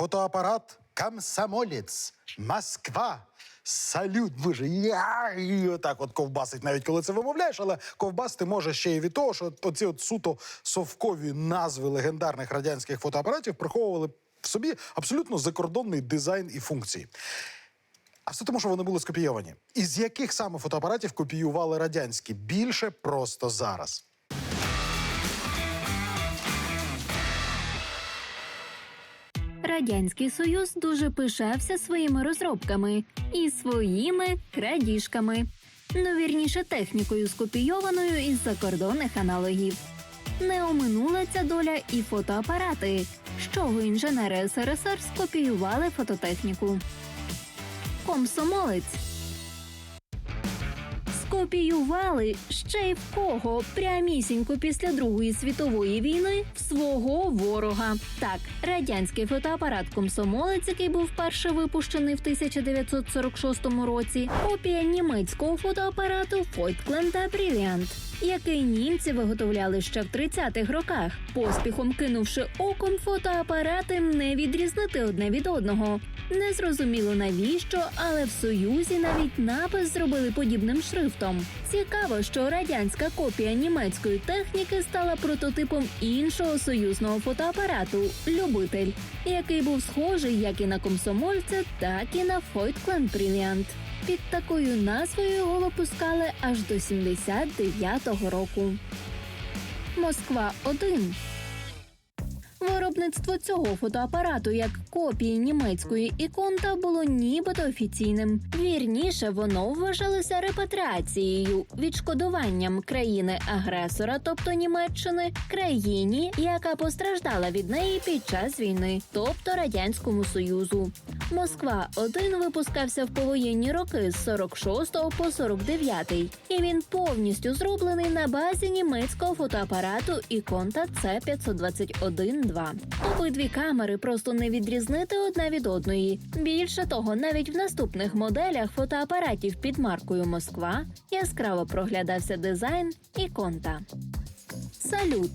Фотоапарат Комсомолець, Москва. Салют, боже, я і от ковбасить, навіть коли це вимовляєш, але ковбасти може ще й від того, що оці от суто совкові назви легендарних радянських фотоапаратів приховували в собі абсолютно закордонний дизайн і функції. А все тому, що вони були скопійовані. Із яких саме фотоапаратів копіювали радянські? Більше просто зараз. Радянський Союз дуже пишався своїми розробками і своїми крадіжками. Ну, вірніше, технікою скопійованою із закордонних аналогів. Не оминула ця доля і фотоапарати, з чого інженери СРСР скопіювали фототехніку. Комсомолець скопіювали ще й в кого прямісінько після Другої світової війни в свого ворога. Так, радянський фотоапарат Комсомолець, який був вперше випущений в 1946 році, копія німецького фотоапарату Фойткленда Бріліант. Який німці виготовляли ще в 30-х роках, поспіхом кинувши оком фотоапарати не відрізнити одне від одного. Незрозуміло навіщо, але в Союзі навіть напис зробили подібним шрифтом. Цікаво, що радянська копія німецької техніки стала прототипом іншого союзного фотоапарату Любитель, який був схожий як і на комсомольця, так і на Фойткленд Бріліант. Під такою назвою його випускали аж до 79-го року. Москва 1 Виробництво цього фотоапарату як копії німецької іконта було нібито офіційним. Вірніше, воно вважалося репатріацією, відшкодуванням країни-агресора, тобто Німеччини, країні, яка постраждала від неї під час війни, тобто радянському союзу. Москва 1 випускався в повоєнні роки з 46 по 49, і він повністю зроблений на базі німецького фотоапарату Іконта С 521 2 Обидві камери просто не відрізнити одна від одної. Більше того, навіть в наступних моделях фотоапаратів під маркою Москва яскраво проглядався дизайн Іконта. Салют.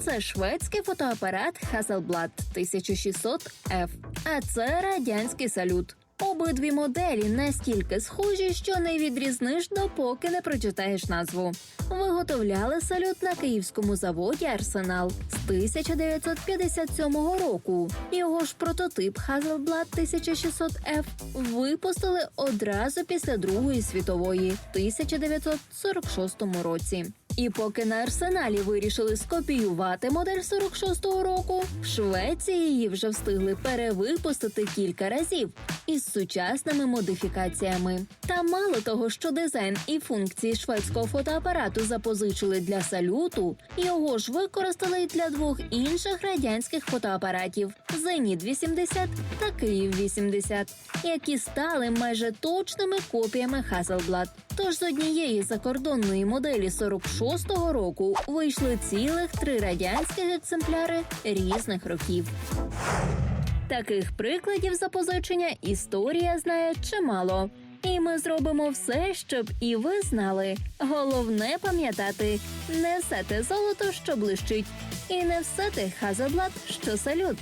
Це шведський фотоапарат Hasselblad 1600F, а це радянський салют. Обидві моделі настільки схожі, що не відрізниш, допоки не прочитаєш назву. Виготовляли салют на київському заводі Арсенал з 1957 року. Його ж прототип Hasselblad 1600F випустили одразу після Другої світової в 1946 році. І поки на арсеналі вирішили скопіювати модель 46-го року, в Швеції її вже встигли перевипустити кілька разів із сучасними модифікаціями. Та мало того, що дизайн і функції шведського фотоапарату запозичили для салюту, його ж використали й для двох інших радянських фотоапаратів Зеніт 80 та Київ 80, які стали майже точними копіями Hasselblad. Тож з однієї закордонної моделі 46-го року вийшли цілих три радянських екземпляри різних років. Таких прикладів запозичення історія знає чимало. І ми зробимо все, щоб і ви знали. Головне пам'ятати, не все золото, що блищить, і не все те Хазаблат, що салют.